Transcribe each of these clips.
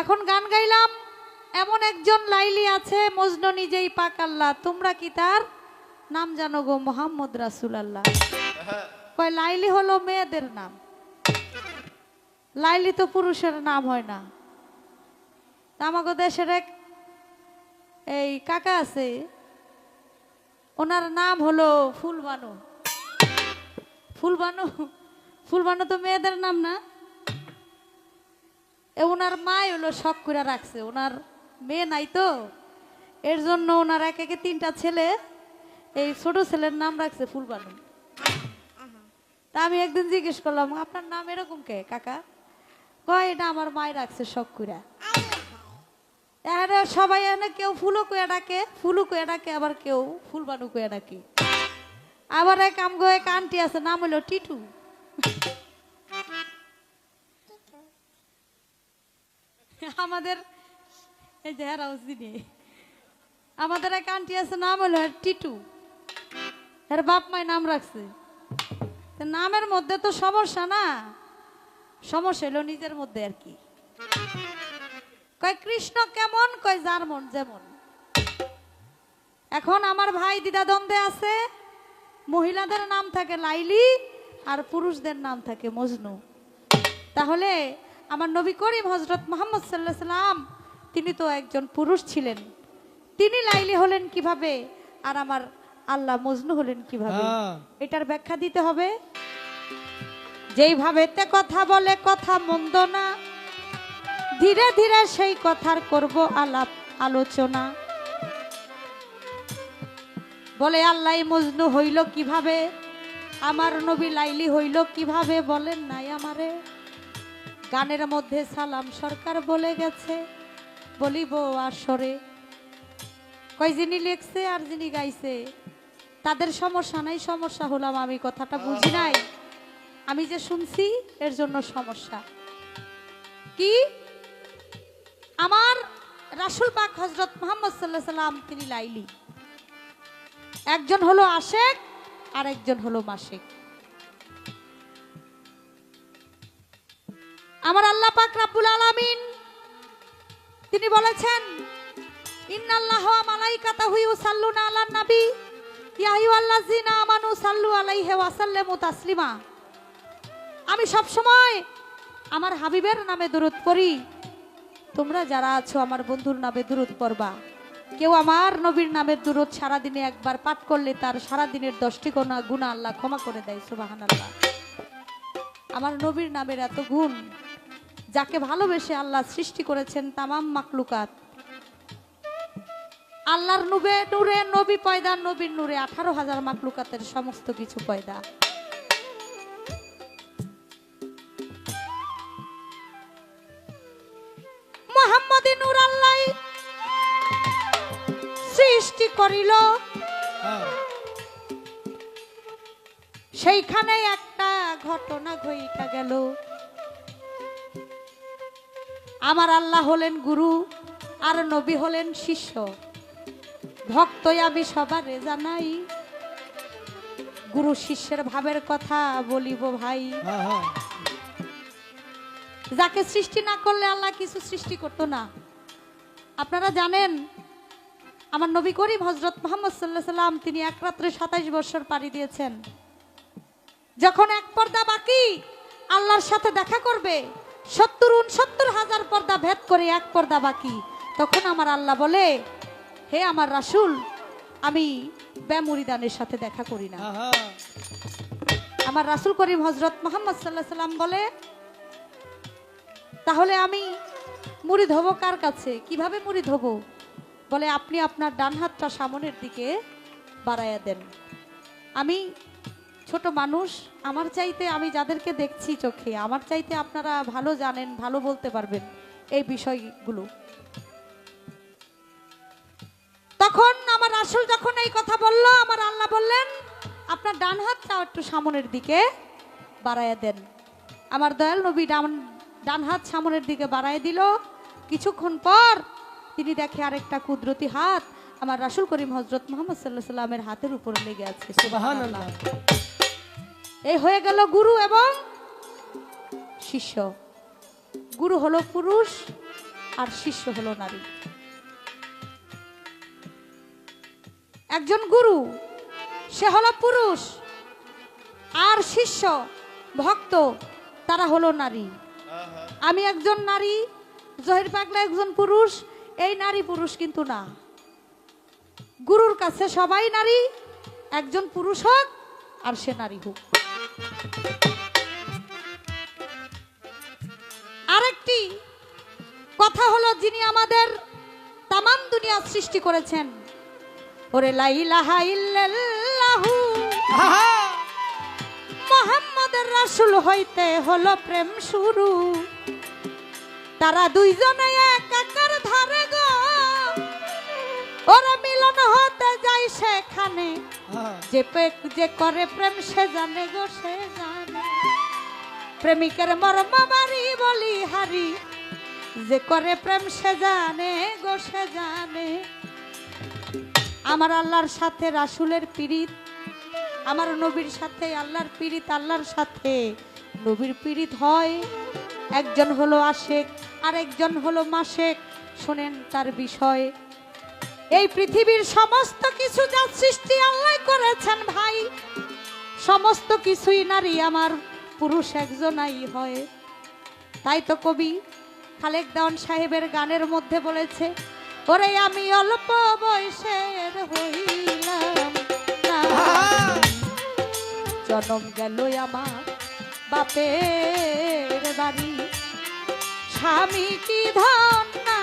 এখন গান গাইলাম। এমন একজন লাইলি আছে, মজনু নিজেই পাক আল্লাহ। তোমরা কি তার নাম জানো গো? মোহাম্মদ রাসুল আল্লাহ কয়, লাইলি হলো মেয়েদের নাম। লাইলি তো পুরুষের নাম হয় না। আমাকে দেশের এক এই কাকা আছে, ওনার নাম হলো ফুলবানু। ফুলবানু? ফুলবানু তো মেয়েদের নাম না? এ ওনার মাই হলো শখ করে রাখছে। ওনার মেয়ে নাই তো। এর জন্য ওনার এক একে তিনটা ছেলে, এই ছোট ছেলের নাম রাখছে ফুলবানু। তা আমি একদিন জিজ্ঞেস করলাম, আপনার নাম এরকম কে, কাকা? কয়, এটা আমার মাই রাখছে শখ করে এখানে সবাই এখানে কেউ ফুলও কয়ে ডাকে ফুলু কয়ে ডাকে, আবার কেউ ফুলবানু কয়ে ডাকে। আবার এক আমগো এক আন্টি আছে, নাম হলো টিটু। আমাদের, এই যে হেরাও চিনি আমাদের এক আন্টি আছে, নাম হলো টিটু। এর বাপ মাই নাম রাখছে। নামের মধ্যে তো সমস্যা না? সমস্যা হলো নিজের মধ্যে আর কি। কয়, কৃষ্ণ কেমন? কয়, যার মন যেমন। এখন আমার ভাই দিদা দ্বন্দ্বে আছে, মহিলাদের নাম থাকে লাইলি আর পুরুষদের নাম থাকে মজনু। তাহলে আমার নবী করিম হজরত মোহাম্মদ সাল্লাহ সাল্লাম তিনি তো একজন পুরুষ ছিলেন। তিনি লাইলি হলেন কীভাবে? আর আমার আল্লাহ মজনু হলেন কীভাবে? হ্যাঁ। এটার ব্যাখ্যা দিতে হবে। যেইভাবে তে কথা বলে কথা মন্দ না ধীরে ধীরে সেই কথার করব আলাপ আলোচনা। বলে আল্লাহ মজনু হইল কীভাবে? আমার নবী লাইলি হইল কীভাবে? বলেন নাই আমারে। গানের মধ্যে সালাম সরকার বলে গেছে। বলিব, আসরে। কয় যিনি লিখছে আর যিনি গাইছে, তাদের সমস্যা নাই, সমস্যা হলাম আমি, কথাটা বুঝি নাই। আমি যে শুনছি, এর জন্য সমস্যা। কি? আমার রাসুল পাক হজরত মোহাম্মদ সাল্লাহ সাল্লাম তিনি লাইলি। একজন হলো আশেক আর একজন হলো মাসিক। আমার আল্লাহ পাক রাব্বুল আলামিন, তিনি বলেছেন, ইন্নাল্লাহ ওয়া মালাইকাতাহু ইউসাল্লুনা আলান নবী। ইয়া আইয়ুহাল্লাযিনা আমানু সাল্লু আলাইহি ওয়া সাল্লিমু তাসলিমা। আমি সব সময় আমার হাবিবের নামে দরুদ পড়ি। তোমরা যারা আছো আমার বন্ধুর নামে দূরত পড়বা। কেউ আমার নবীর নামের দূরত সারাদিনে একবার পাঠ করলে তার সারাদিনের দশটি গোনা গুণা আল্লাহ ক্ষমা করে দেয় সুবাহান আল্লাহ আমার নবীর নামের এত গুণ যাকে ভালোবেসে আল্লাহ সৃষ্টি করেছেন তামাম মাকলুকাত আল্লাহর নুবে নূরে, নবী পয়দা, নবীর নূরে আঠারো হাজার মাকলুকাতের সমস্ত কিছু পয়দা। আল্লাহ সৃষ্টি করিল। সেইখানে একটা ঘটনা ঘইটা গেল। আমার আল্লাহ হলেন গুরু আর নবী হলেন শিষ্য। ভক্তই আমি সবারে জানাই। গুরু শিষ্যের ভাবের কথা বলিব ভাই। হ্যাঁ, হ্যাঁ। যাকে সৃষ্টি না করলে আল্লাহ কিছু সৃষ্টি করতো না। আপনারা জানেন আমার নবী করিম হজরত মোহাম্মদ সাল্লাহ সাল্লাম তিনি এক রাত্রে সাতাইশ বছর পাড়ি দিয়েছেন। যখন এক পর্দা বাকি আল্লাহর সাথে দেখা করবে সত্তর উনসত্তর হাজার পর্দা ভেদ করে এক পর্দা বাকি। তখন আমার আল্লাহ বলে হে আমার রাসূল আমি ব্যামুরিদানের সাথে দেখা করি না। আমার রাসুল করিম হজরত মোহাম্মদ সাল্লাহ সাল্লাম বলে তাহলে আমি মুড়ি ধোবো কার কাছে? কীভাবে মুড়ি ধোবো বলে আপনি আপনার ডান হাতটা সামনের দিকে বাড়াইয়া দেন। আমি ছোট মানুষ, আমার চাইতে আমি যাদেরকে দেখছি চোখে, আমার চাইতে আপনারা ভালো জানেন, ভালো বলতে পারবেন এই বিষয়গুলো। তখন আমার আসল যখন এই কথা বলল, আমার আল্লাহ বললেন, আপনার ডান হাতটা একটু সামনের দিকে বাড়াইয়া দেন। আমার দয়াল নবী ডান ডান হাত সামনের দিকে বাড়ায় দিল। কিছুক্ষণ পর তিনি দেখে আরেকটা কুদরতি হাত আমার রাসূল করিম হজরত মোহাম্মদ সাল্লাহ সাল্লামের হাতের উপরে লেগে আছে এই হয়ে গেল গুরু এবং শিষ্য। গুরু হলো পুরুষ আর শিষ্য হলো নারী। একজন গুরু সে হলো পুরুষ আর শিষ্য ভক্ত তারা হলো নারী। আমি একজন নারী জহির পাগলা একজন পুরুষ এই নারী পুরুষ কিন্তু না। গুরুর কাছে সবাই নারী, একজন পুরুষ হোক আর সে নারী হোক। আরেকটি কথা হলো, যিনি আমাদের তামাম দুনিয়া সৃষ্টি করেছেন। ওরে লাইলাহা মোহাম্মদের রাসূল হইতে হলো প্রেম শুরু। তারা দুইজনে একাকার ওরা মিলন হতে যায় সেখানে। যে পে- যে করে প্রেম সে জানে গো সে জানে। প্রেমিকের মর্ম বাড়ি বলি হারি। যে করে প্রেম সে জানে গো সে জানে। আমার আল্লাহর সাথে রাসুলের পীড়িত। আমার নবীর সাথে আল্লাহর পীড়িত আল্লাহর সাথে নবীর পীড়িত হয়। একজন হলো আশেক আরেকজন হলো মাসেক। শোনেন তার বিষয়। এই পৃথিবীর সমস্ত কিছু যা সৃষ্টি আল্লাহ করেছেন ভাই, সমস্ত কিছুই নারী আমার, পুরুষ একজনাই হয়। তাই তো কবি খালেক দেওয়ান সাহেবের গানের মধ্যে বলেছে, ওরে আমি অল্প বয়সের হইলাম। জনম গেল আমার বাপের বাড়ি। স্বামী কি ধন না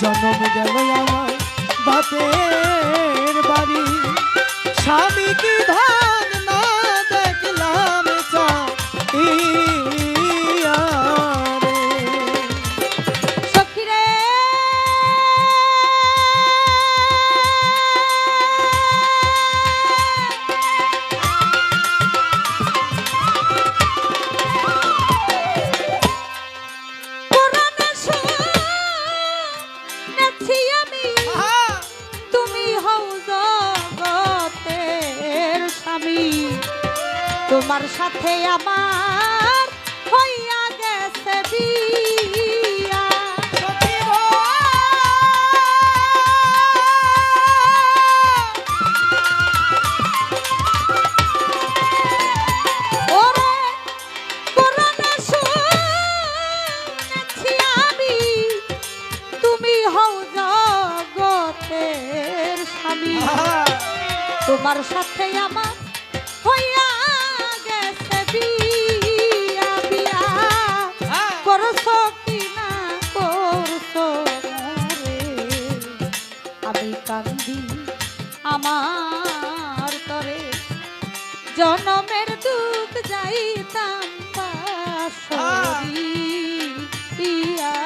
জন্ম গেল আমার বাপের বাড়ি। স্বামী তোমার সাথে আমার হইয়া গেছে বিয়া বিয়া। করছ কি না? করছ আমি কান্দি আমার তরে। জনমের দুঃখ যাইতাম পাশরি ইয়ারে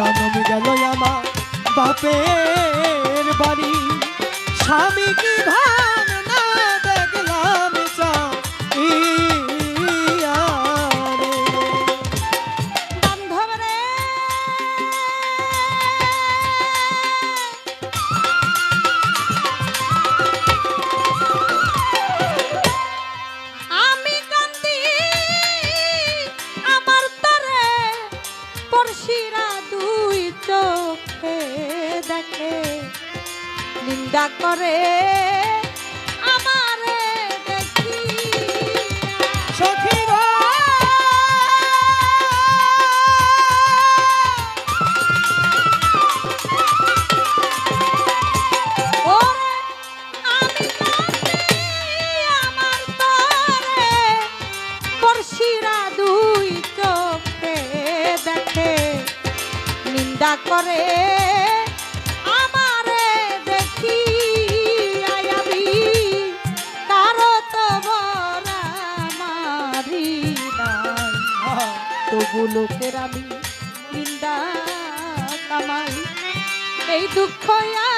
জন্ম গেল আমার বাপের বাড়ি। স্বামী কি ধান নিন্দা করে আমারে দেখি। সখী গো, লোকের আমি নিন্দা কামাই। এই দুঃখ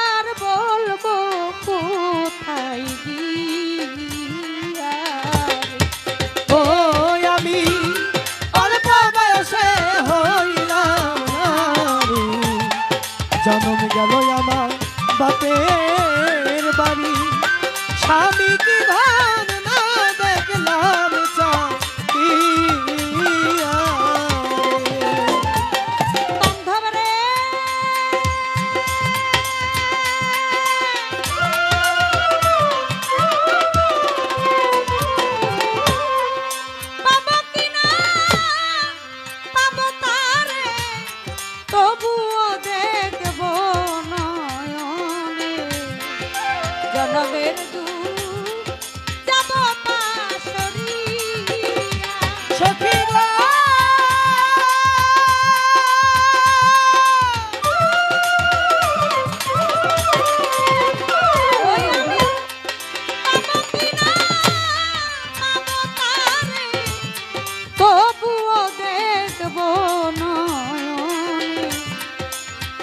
আর বলব কোথায় গি অল্প আমার বাপের বাড়ি। স্বামী কি ভাই?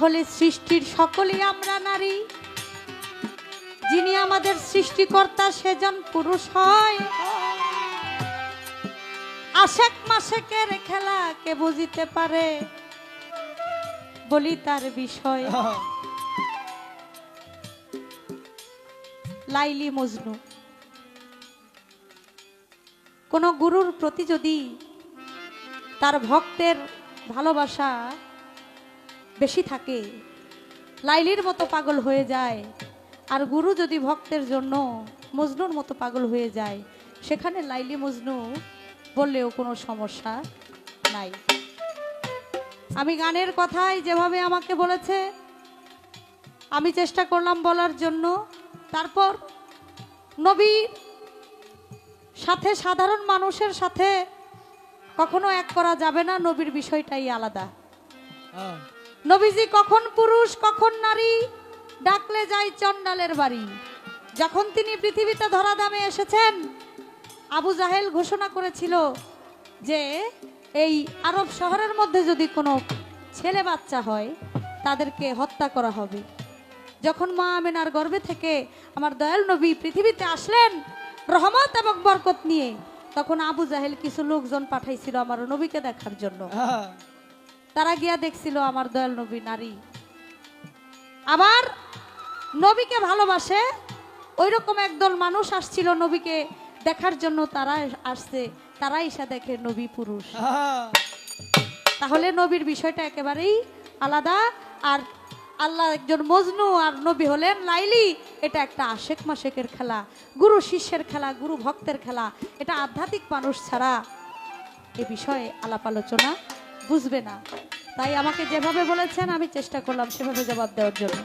তাহলে সৃষ্টির সকলেই আমরা নারী। যিনি আমাদের সৃষ্টিকর্তা, সেজন পুরুষ হয়। আশেক মাসেকের খেলা কে বুঝিতে পারে? বলি তার বিষয়। লাইলি মজনু। কোন গুরুর প্রতি যদি তার ভক্তের ভালোবাসা বেশি থাকে। লাইলির মতো পাগল হয়ে যায়। আর গুরু যদি ভক্তের জন্য মজনুর মতো পাগল হয়ে যায়, সেখানে লাইলি মজনু বললেও কোনো সমস্যা নাই। আমি গানের কথাই যেভাবে আমাকে বলেছে, আমি চেষ্টা করলাম বলার জন্য। তারপর নবীর সাথে সাধারণ মানুষের সাথে কখনো এক করা যাবে না, নবীর বিষয়টাই আলাদা। নবীজি কখন পুরুষ, কখন নারী? ডাকলে যায় চণ্ডালের বাড়ি। যখন তিনি পৃথিবীতে ধরাধামে এসেছেন, আবু জাহেল ঘোষণা করেছিল যে, এই আরব শহরের মধ্যে যদি কোনো ছেলে বাচ্চা হয়, তাদেরকে হত্যা করা হবে। যখন মা আমেনার গর্ভে থেকে আমার দয়াল নবী পৃথিবীতে আসলেন, রহমত এবং বরকত নিয়ে, তখন আবু জাহেল কিছু লোকজন পাঠাইছিল আমার নবীকে দেখার জন্য। তারা গিয়া দেখছিল আমার দয়াল নবী নারী। আবার নবীকে ভালোবাসে ওই রকম একদল মানুষ আসছিল নবীকে দেখার জন্য তারা আসছে তারা এসে দেখে নবী পুরুষ। তাহলে নবীর বিষয়টা একেবারেই আলাদা আর আল্লাহ একজন মজনু আর নবী হলেন লাইলি এটা একটা আশেক মাসেকের খেলা গুরু শিষ্যের খেলা গুরু ভক্তের খেলা এটা আধ্যাত্মিক মানুষ ছাড়া এ বিষয়ে আলাপ আলোচনা বুঝবে না। তাই আমাকে যেভাবে বলেছেন আমি চেষ্টা করলাম সেভাবে জবাব দেওয়ার জন্য।